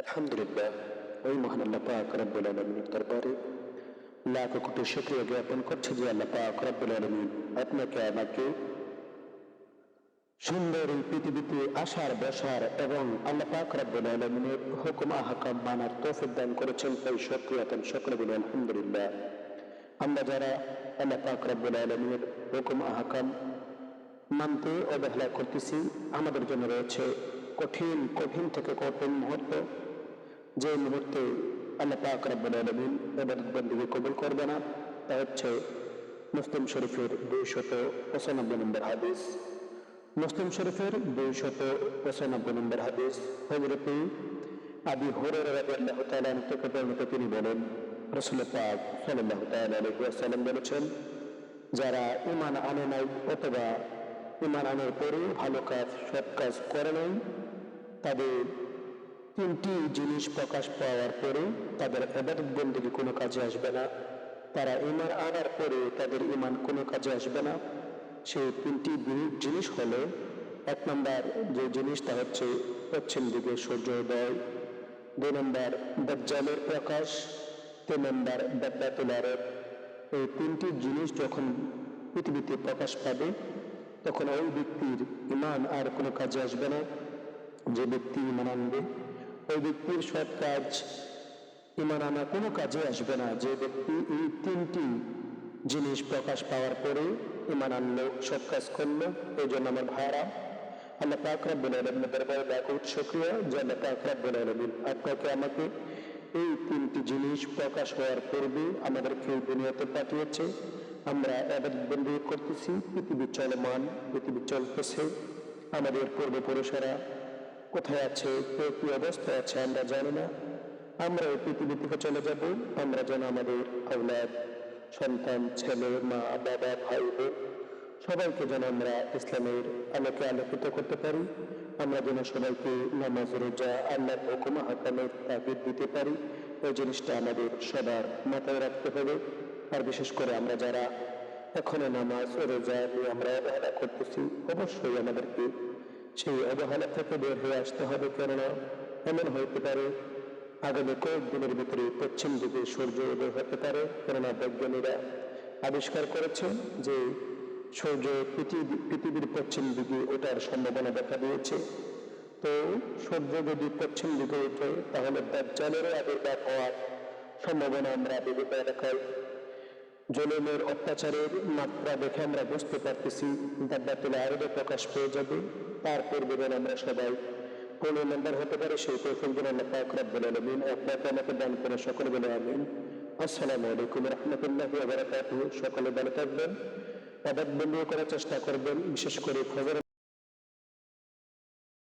আলহামদুলিল্লাহ, ওই মহান আল্লাহ পাক রব্বুল আলমিনের দরবারে লাখ কোটি শুক্রিয়া জ্ঞাপন করছে যে আল্লাহ পাক রব্বুল আলমিন আপনাকে, আমাকে সুন্দর এই পৃথিবীতে আসার, বসার এবং আল্লাহ পাক রব্বুল আলমিনের হুকুম, আহকাম মানার তৌফিক দান করেছেন। তাই সক্রিয়তন সকলে বলে আলহামদুলিল্লাহ। আমরা যারা আল্লাহ পাক রব্বুল আলমিনের হুকুম, আহকাম মানতে অবহেলা করতেছি, আমাদের জন্য রয়েছে কঠিন কঠিন থেকে কঠিন মুহূর্ত। যে মুহূর্তে আল্লাহ পাক রব্বুল আলমিন এবার বন্দীকে কবুল করবে না তা হচ্ছে মুসলিম শরীফের দুইশত পঁচানব্বই নম্বর হাদিস। মুসলিম শরীফের দুইশত পঁচানব্বই নম্বর হাদিস হজরতে আবি হরের রাদিয়াল্লাহু তাআলা আনহু থেকে বর্ণিত তিনি বলেন, রাসূল পাক আলাইহি ওয়াসাল্লাম বলেছেন, যারা ইমান আনে নাই অথবা ইমান আনার পরে ভালো কাজ, সৎ কাজ করে নাই, তাদের তিনটি জিনিস প্রকাশ পাওয়ার পরে তাদের এবাদত বন্দী কোনো কাজে আসবে না। তারা ইমান আনার পরে তাদের ইমান কোনো কাজে আসবে না। সেই তিনটি জিনিস হলো, এক নম্বর যে জিনিসটা হচ্ছে পশ্চিম দিকে সূর্যোদয় দুই নম্বর দজ্জালের প্রকাশ। তিন নম্বর দাব্বাতুল আরব। এই তিনটি জিনিস যখন পৃথিবীতে প্রকাশ পাবে, তখন ওই ব্যক্তির ইমান আর কোনো কাজে আসবে না। যে ব্যক্তি ইমান আনবে ওই ব্যক্তির সৎ কাজ ইমান আনা কোনো কাজে আসবে না। যে ব্যক্তি এই তিনটি জিনিস প্রকাশ পাওয়ার পরে ইমান আনলো সৎ কাজ করল এই জন্য আমার ভাইরা আল্লাহ পাক রাব্বুল আলামিনের দরবারে লাখ শুকরিয়া যে আল্লাহ পাক রাব্বুল আলামিন আপনাকে আমাকে এই তিনটি জিনিস প্রকাশ হওয়ার পূর্বে আমাদেরকে দুনিয়াতে পাঠিয়েছে। আমরা এবার বন্দী করতেছি, পৃথিবী চলমান, পৃথিবী চলতেছে। আমাদের পূর্বপুরুষেরা কোথায় আছে, কে কি অবস্থায় আছে, আমরা জানি না। আমরা এই পৃথিবী থেকে চলে যাব, আমরা যেন আমাদের আওলাদ, সন্তান, ছেলে, মা, বাবা, ভাই, বোন, সবাইকে যেন আমরা ইসলামের আলোকে আলোকিত করতে পারি, আমরা যেন সবাইকে নামাজ, রোজা, আল্লাহর হুকুম, হাকামের তাগিদ দিতে পারি, এই জিনিসটা আমাদের সবার মাথায় রাখতে হবে। আর বিশেষ করে আমরা যারা এখনও নামাজ, রোজা নিয়ে আমরা করতেছি, অবশ্যই আমাদেরকে সেই অবহেলা থেকে বের হয়ে আসতে হবে কেননা এমন হইতে পারে আগামী কয়েকদিনের ভিতরে পশ্চিম দিকে সূর্য উদয় হতে পারে কেননা বৈজ্ঞানীরা আবিষ্কার করেছেন যে সূর্য পৃথিবী, পৃথিবীর পশ্চিম দিকে ওঠার সম্ভাবনা দেখা দিয়েছে। তো সূর্য যদি পশ্চিম দিকে ওঠে, তাহলে দাজ্জালেরও আবির্ভাব হওয়ার সম্ভাবনা আমরা বিভিন্ন এলাকায় জলিমের অত্যাচারের মাত্রা দেখে আমরা বুঝতে পারতেছি দাব্বাতুল আরবে প্রকাশ পেয়ে যাবে। তারপর বলে আমরা সবাই। কোন নাম্বার হতে পারে, সেই প্রথম দিন আল্লাহ পাক রব্বুল আলমিন আপনাকে আমাকে দান করে সকলে বলে আমিন। আসসালামু আলাইকুম রহমতুল্লাহ বারাকাতুহু। সকলে ভালো থাকবেন। আবাদ বন্ধু করার চেষ্টা করবেন, বিশেষ করে খবর